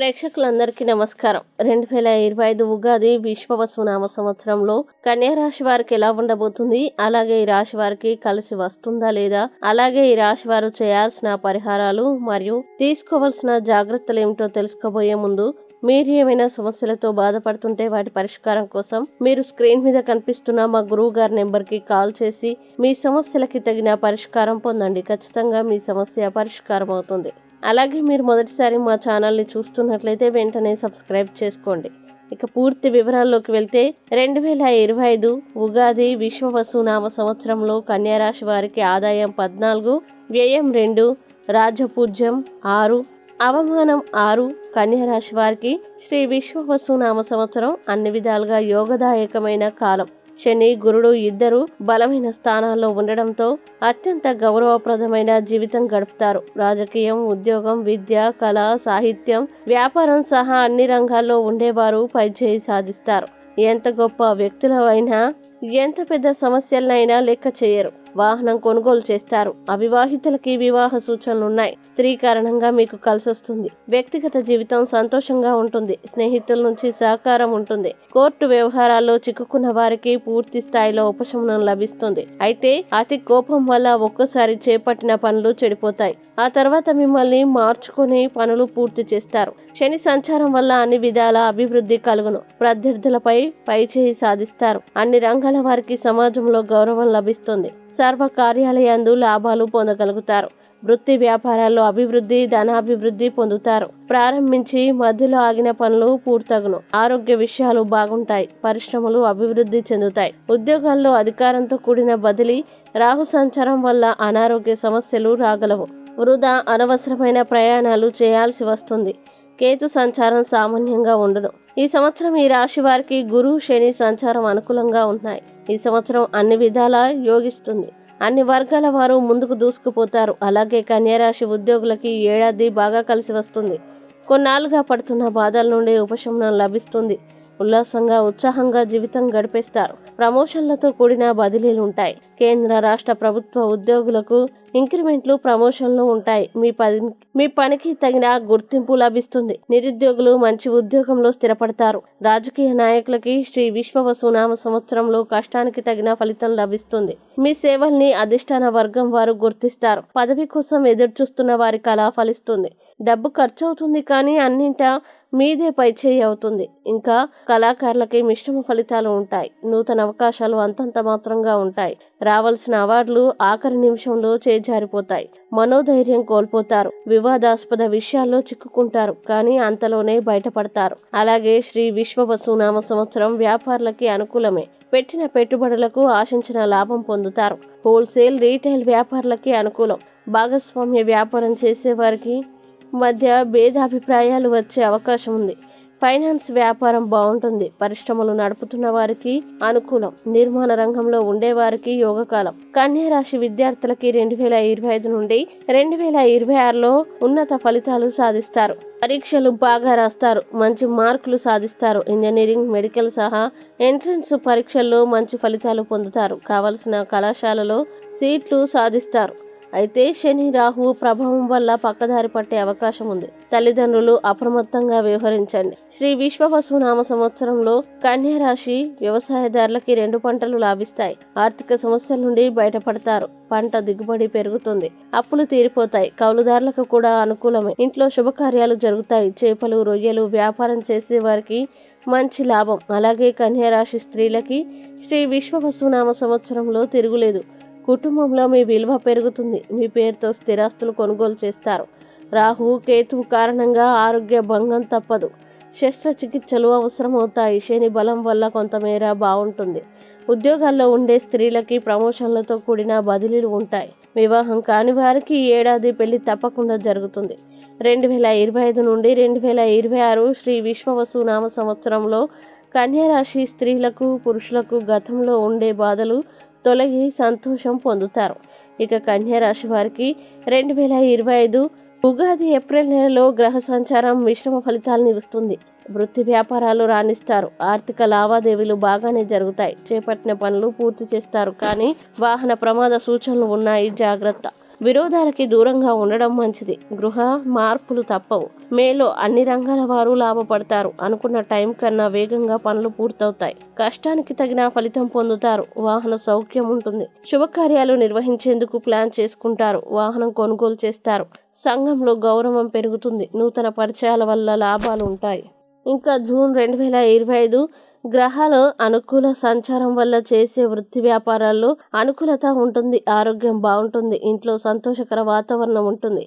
ప్రేక్షకులందరికీ నమస్కారం. రెండు వేల ఇరవై ఐదు ఉగాది విశ్వవసునామ సంవత్సరంలో కన్యా రాశి వారికి ఎలా ఉండబోతుంది? అలాగే ఈ రాశి వారికి కలిసి వస్తుందా లేదా? అలాగే ఈ రాశి వారు చేయాల్సిన పరిహారాలు మరియు తీసుకోవాల్సిన జాగ్రత్తలు ఏమిటో తెలుసుకోబోయే ముందు మీరు ఏమైనా సమస్యలతో బాధపడుతుంటే వాటి పరిష్కారం కోసం మీరు స్క్రీన్ మీద కనిపిస్తున్న మా గురువు గారి నెంబర్కి కాల్ చేసి మీ సమస్యలకి తగిన పరిష్కారం పొందండి. ఖచ్చితంగా మీ సమస్య పరిష్కారం అవుతుంది అలాగే మీరు మొదటిసారి మా ఛానల్ని చూస్తున్నట్లయితే వెంటనే సబ్స్క్రైబ్ చేసుకోండి. ఇక పూర్తి వివరాల్లోకి వెళ్తే రెండు వేల ఇరవై ఐదు ఉగాది విశ్వ వసునామ సంవత్సరంలో కన్యారాశి వారికి ఆదాయం పద్నాలుగు వ్యయం రెండు రాజపూజ్యం ఆరు అవమానం ఆరు కన్యారాశి వారికి శ్రీ విశ్వ వసునామ సంవత్సరం అన్ని విధాలుగా యోగదాయకమైన కాలం. శని గురుడు ఇద్దరు బలమైన స్థానాల్లో ఉండడంతో అత్యంత గౌరవప్రదమైన జీవితం గడుపుతారు. రాజకీయం ఉద్యోగం విద్య కళ సాహిత్యం వ్యాపారం సహా అన్ని రంగాల్లో ఉండేవారు పైచేయి సాధిస్తారు. ఎంత గొప్ప వ్యక్తులైనా ఎంత పెద్ద సమస్యలనైనా లెక్క చేయరు. వాహనం కొనుగోలు చేస్తారు. అవివాహితులకి వివాహ సూచనలు ఉన్నాయి స్త్రీ కారణంగా మీకు కలిసొస్తుంది. వ్యక్తిగత జీవితం సంతోషంగా ఉంటుంది. స్నేహితుల నుంచి సహకారం ఉంటుంది. కోర్టు వ్యవహారాల్లో చిక్కుకున్న వారికి పూర్తి స్థాయిలో ఉపశమనం లభిస్తుంది. అయితే అతి కోపం వల్ల ఒక్కసారి చేపట్టిన పనులు చెడిపోతాయి. ఆ తర్వాత మిమ్మల్ని మార్చుకుని పనులు పూర్తి చేస్తారు. శని సంచారం వల్ల అన్ని విధాల అభివృద్ధి కలుగును. ప్రత్యర్థులపై పై చేయి సాధిస్తారు. అన్ని రంగాల వారికి సమాజంలో గౌరవం లభిస్తుంది. సర్వ కార్యాలయందు లాభాలు పొందగలుగుతారు. వృత్తి వ్యాపారాల్లో అభివృద్ధి ధనాభివృద్ధి పొందుతారు. ప్రారంభించి మధ్యలో ఆగిన పనులు పూర్తగును. ఆరోగ్య విషయాలు బాగుంటాయి. పరిశ్రమలు అభివృద్ధి చెందుతాయి. ఉద్యోగాల్లో అధికారంతో కూడిన బదిలీ రాహు సంచారం వల్ల అనారోగ్య సమస్యలు రాగలవు. వృధా అనవసరమైన ప్రయాణాలు చేయాల్సి వస్తుంది. కేతు సంచారం సామాన్యంగా ఉండను. ఈ సంవత్సరం ఈ రాశి వారికి గురు శని సంచారం అనుకూలంగా ఉన్నాయి ఈ సంవత్సరం అన్ని విధాలా యోగిస్తుంది. అన్ని వర్గాల వారు ముందుకు దూసుకుపోతారు. అలాగే కన్యారాశి ఉద్యోగులకి ఈ ఏడాది బాగా కలిసి వస్తుంది. కొన్నాళ్ళుగా పడుతున్న బాధల నుండి ఉపశమనం లభిస్తుంది. ఉల్లాసంగా ఉత్సాహంగా జీవితం గడిపేస్తారు. ప్రమోషన్లతో కూడిన బదిలీలు ఉంటాయి కేంద్ర రాష్ట్ర ప్రభుత్వ ఉద్యోగులకు ఇంక్రిమెంట్లు ప్రమోషన్లు ఉంటాయి. మీ పని మీ పనికి తగిన గుర్తింపు లభిస్తుంది. నిరుద్యోగులు మంచి ఉద్యోగంలో స్థిరపడతారు. రాజకీయ నాయకులకి శ్రీ విశ్వవసునామ సంవత్సరంలో కష్టానికి తగిన ఫలితం లభిస్తుంది. మీ సేవల్ని అధిష్టాన వర్గం వారు గుర్తిస్తారు. పదవి కోసం ఎదురు చూస్తున్న వారి కళ ఫలిస్తుంది. డబ్బు ఖర్చు అవుతుంది కానీ అన్నింటా మీదే పైచేయి అవుతుంది. ఇంకా కళాకారులకి మిశ్రమ ఫలితాలు ఉంటాయి. నూతన అవకాశాలు అంతంత మాత్రంగా ఉంటాయి. రావాల్సిన అవార్డులు ఆఖరి నిమిషంలో చేజారిపోతాయి. మనోధైర్యం కోల్పోతారు. వివాదాస్పద విషయాల్లో చిక్కుకుంటారు. కానీ అంతలోనే బయటపడతారు. అలాగే శ్రీ విశ్వవసునామ సంవత్సరం వ్యాపారులకి అనుకూలమే. పెట్టిన పెట్టుబడులకు ఆశించిన లాభం పొందుతారు. హోల్సేల్ రీటైల్ వ్యాపారులకి అనుకూలం. భాగస్వామ్య వ్యాపారం చేసేవారికి మధ్య భేదాభిప్రాయాలు వచ్చే అవకాశం ఉంది. ఫైనాన్స్ వ్యాపారం బాగుంటుంది. పరిశ్రమలు నడుపుతున్న వారికి అనుకూలం. నిర్మాణ రంగంలో ఉండేవారికి యోగకాలం. కన్యా రాశి విద్యార్థులకి రెండు వేల ఇరవై ఐదు నుండి రెండు వేల ఇరవై ఆరులో ఉన్నత ఫలితాలు సాధిస్తారు. పరీక్షలు బాగా రాస్తారు. మంచి మార్కులు సాధిస్తారు. ఇంజనీరింగ్ మెడికల్ సహా ఎంట్రన్స్ పరీక్షల్లో మంచి ఫలితాలు పొందుతారు. కావలసిన కళాశాలలో సీట్లు సాధిస్తారు. అయితే శని రాహు ప్రభావం వల్ల పక్కదారి పట్టే అవకాశం ఉంది. తల్లిదండ్రులు అప్రమత్తంగా వ్యవహరించండి. శ్రీ విశ్వవసునామ సంవత్సరంలో కన్యా రాశి వ్యవసాయదారులకి రెండు పంటలు లాభిస్తాయి. ఆర్థిక సమస్యల నుండి బయటపడతారు. పంట దిగుబడి పెరుగుతుంది. అప్పులు తీరిపోతాయి. కౌలుదారులకు కూడా అనుకూలమే. ఇంట్లో శుభకార్యాలు జరుగుతాయి. చేపలు రొయ్యలు వ్యాపారం చేసే వారికి మంచి లాభం. అలాగే కన్యా రాశి స్త్రీలకి శ్రీ విశ్వవసునామ సంవత్సరంలో తిరుగులేదు. కుటుంబంలో మీ విలువ పెరుగుతుంది. మీ పేరుతో స్థిరాస్తులు కొనుగోలు చేస్తారు. రాహు కేతువు కారణంగా ఆరోగ్య భంగం తప్పదు. శస్త్రచికిత్సలు అవసరమవుతాయి. శని బలం వల్ల కొంతమేర బాగుంటుంది. ఉద్యోగాల్లో ఉండే స్త్రీలకి ప్రమోషన్లతో కూడిన బదిలీలు ఉంటాయి. వివాహం కాని వారికి ఏడాది పెళ్ళి తప్పకుండా జరుగుతుంది. రెండు వేల ఇరవై ఐదు నుండి రెండు వేల ఇరవై ఆరు శ్రీ విశ్వవసునామ సంవత్సరంలో కన్యారాశి స్త్రీలకు పురుషులకు గతంలో ఉండే బాధలు తొలగి సంతోషం పొందుతారు. ఇక కన్యా రాశి వారికి రెండు వేల ఇరవై ఐదు ఉగాది ఏప్రిల్ నెలలో గ్రహ సంచారం మిశ్రమ ఫలితాలను ఇస్తుంది. వృత్తి వ్యాపారాలు రాణిస్తారు. ఆర్థిక లావాదేవీలు బాగానే జరుగుతాయి. చేపట్టిన పనులు పూర్తి చేస్తారు. కానీ వాహన ప్రమాద సూచనలు ఉన్నాయి. జాగ్రత్త. విరోధాలకి దూరంగా ఉండడం మంచిది. గృహ మార్పులు తప్పవు. మేలో అన్ని రంగాల వారు లాభపడతారు అనుకున్న టైం కన్నా వేగంగా పనులు పూర్తవుతాయి. కష్టానికి తగిన ఫలితం పొందుతారు. వాహన సౌఖ్యం ఉంటుంది. శుభకార్యాలు నిర్వహించేందుకు ప్లాన్ చేసుకుంటారు. వాహనం కొనుగోలు చేస్తారు. సంఘంలో గౌరవం పెరుగుతుంది. నూతన పరిచయాల వల్ల లాభాలు ఉంటాయి. ఇంకా జూన్ రెండు వేల ఇరవై ఐదు గ్రహాలు అనుకూల సంచారం వల్ల చేసే వృత్తి వ్యాపారాల్లో అనుకూలత ఉంటుంది ఆరోగ్యం బాగుంటుంది ఇంట్లో సంతోషకర వాతావరణం ఉంటుంది.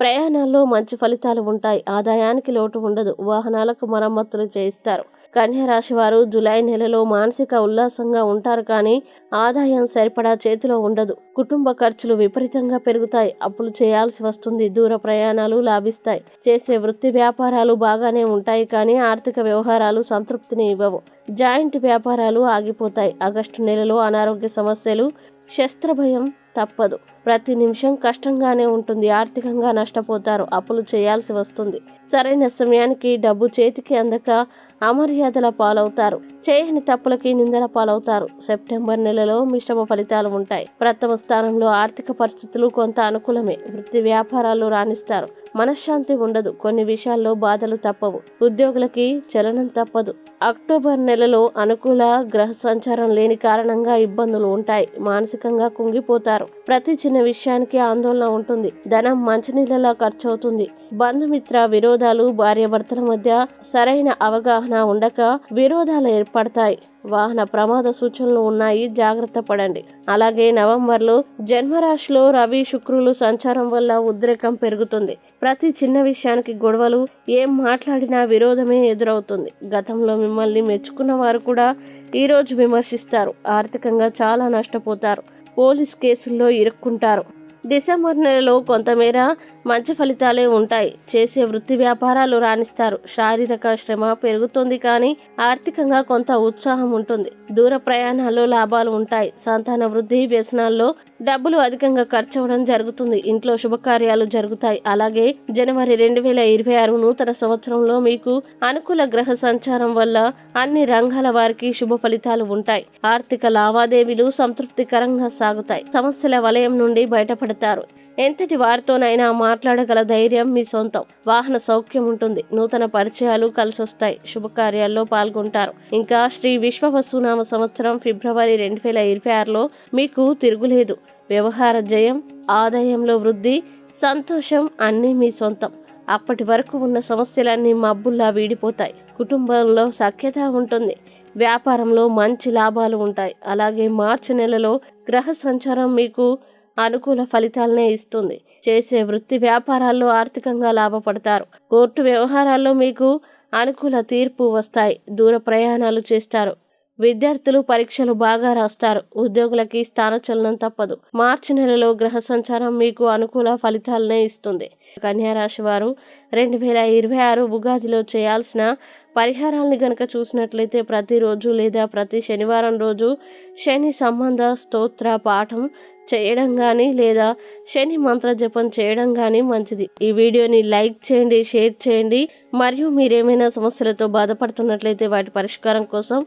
ప్రయాణాల్లో మంచి ఫలితాలు ఉంటాయి ఆదాయానికి లోటు ఉండదు వాహనాలకు మరమ్మతులు చేయిస్తారు. కన్యారాశి వారు జులై నెలలో మానసిక ఉల్లాసంగా ఉంటారు కానీ ఆదాయం సరిపడా చేతిలో ఉండదు. కుటుంబ ఖర్చులు విపరీతంగా పెరుగుతాయి. అప్పులు చేయాల్సి వస్తుంది. దూర ప్రయాణాలు లాభిస్తాయి. చేసే వృత్తి వ్యాపారాలు బాగానే ఉంటాయి కానీ ఆర్థిక వ్యవహారాలు సంతృప్తిని ఇవ్వవు. జాయింట్ వ్యాపారాలు ఆగిపోతాయి. ఆగస్టు నెలలో అనారోగ్య సమస్యలు శస్త్రభయం తప్పదు. ప్రతి నిమిషం కష్టంగానే ఉంటుంది. ఆర్థికంగా నష్టపోతారు. అప్పులు చేయాల్సి వస్తుంది. సరైన సమయానికి డబ్బు చేతికి అందక అమర్యాదల పాలవుతారు. చేయని తప్పులకి నిందల పాలవుతారు. సెప్టెంబర్ నెలలో మిశ్రమ ఫలితాలు ఉంటాయి. ప్రథమ స్థానంలో ఆర్థిక పరిస్థితులు కొంత అనుకూలమే. వృత్తి వ్యాపారాలు రాణిస్తారు. మనశ్శాంతి ఉండదు. కొన్ని విషయాల్లో బాధలు తప్పవు. ఉద్యోగులకి చలనం తప్పదు. అక్టోబర్ నెలలో అనుకూల గ్రహ సంచారం లేని కారణంగా ఇబ్బందులు ఉంటాయి. మానసికంగా కుంగిపోతారు. ప్రతి చిన్న విషయానికి ఆందోళన ఉంటుంది. ధనం మంచినీళ్ళలా ఖర్చు అవుతుంది బంధుమిత్ర విరోధాలు భార్యాభర్తల మధ్య సరైన అవగాహన ఉండక విరోధాలు ఏర్పడతాయి. వాహన ప్రమాద సూచనలు ఉన్నాయి. జాగ్రత్త పడండి. అలాగే నవంబర్లో జన్మరాశిలో రవి శుక్రులు సంచారం వల్ల ఉద్రేకం పెరుగుతుంది. ప్రతి చిన్న విషయానికి గొడవలు ఏం మాట్లాడినా విరోధమే ఎదురవుతుంది. గతంలో మిమ్మల్ని మెచ్చుకున్న వారు కూడా ఈరోజు విమర్శిస్తారు. ఆర్థికంగా చాలా నష్టపోతారు. పోలీస్ కేసుల్లో ఇరుక్కుంటారు. డిసెంబర్ నెలలో కొంతమేర మంచి ఫలితాలే ఉంటాయి. చేసే వృత్తి వ్యాపారాలు రాణిస్తారు. శారీరక శ్రమ పెరుగుతుంది కానీ ఆర్థికంగా కొంత ఉత్సాహం ఉంటుంది. దూర ప్రయాణాల్లో లాభాలు ఉంటాయి. సంతాన వృద్ధి వ్యసనాల్లో డబ్బులు అధికంగా ఖర్చు అవడం జరుగుతుంది. ఇంట్లో శుభకార్యాలు జరుగుతాయి. అలాగే జనవరి రెండు వేల ఇరవై ఆరు నూతన సంవత్సరంలో మీకు అనుకూల గ్రహ సంచారం వల్ల అన్ని రంగాల వారికి శుభ ఫలితాలు ఉంటాయి. ఆర్థిక లావాదేవీలు సంతృప్తికరంగా సాగుతాయి. సమస్యల వలయం నుండి బయటపడతారు. ఎంతటి వారితోనైనా మాట్లాడగల ధైర్యం మీ సొంతం. వాహన సౌఖ్యం ఉంటుంది. నూతన పరిచయాలు కలిసొస్తాయి. శుభకార్యాల్లో పాల్గొంటారు. ఇంకా శ్రీ విశ్వవసునామ సంవత్సరం ఫిబ్రవరి రెండు వేల ఇరవై ఆరులో మీకు తిరుగులేదు. వ్యవహార జయం ఆదాయంలో వృద్ధి సంతోషం అన్నీ మీ సొంతం. అప్పటి వరకు ఉన్న సమస్యలన్నీ మబ్బుల్లా వీడిపోతాయి. కుటుంబంలో సఖ్యత ఉంటుంది. వ్యాపారంలో మంచి లాభాలు ఉంటాయి. అలాగే మార్చి నెలలో గ్రహ సంచారం మీకు అనుకూల ఫలితాలనే ఇస్తుంది. చేసే వృత్తి వ్యాపారాల్లో ఆర్థికంగా లాభపడతారు. కోర్టు వ్యవహారాల్లో మీకు అనుకూల తీర్పు వస్తాయి. దూర ప్రయాణాలు చేస్తారు. విద్యార్థులు పరీక్షలు బాగా రాస్తారు. ఉద్యోగులకి స్థానచలనం తప్పదు. మార్చి నెలలో గ్రహ సంచారం మీకు అనుకూల ఫలితాలనే ఇస్తుంది. కన్యారాశి వారు రెండు వేల ఇరవై ఆరు ఉగాదిలో చేయాల్సిన పరిహారాల్ని గనక చూసినట్లయితే ప్రతిరోజు లేదా ప్రతి శనివారం రోజు శని సంబంధ స్తోత్ర పాఠం చేయడం కానీ లేదా శని మంత్ర జపం చేయడం కానీ మంచిది. ఈ వీడియోని లైక్ చేయండి షేర్ చేయండి. మరియు మీరేమైనా సమస్యలతో బాధపడుతున్నట్లయితే వాటి పరిష్కారం కోసం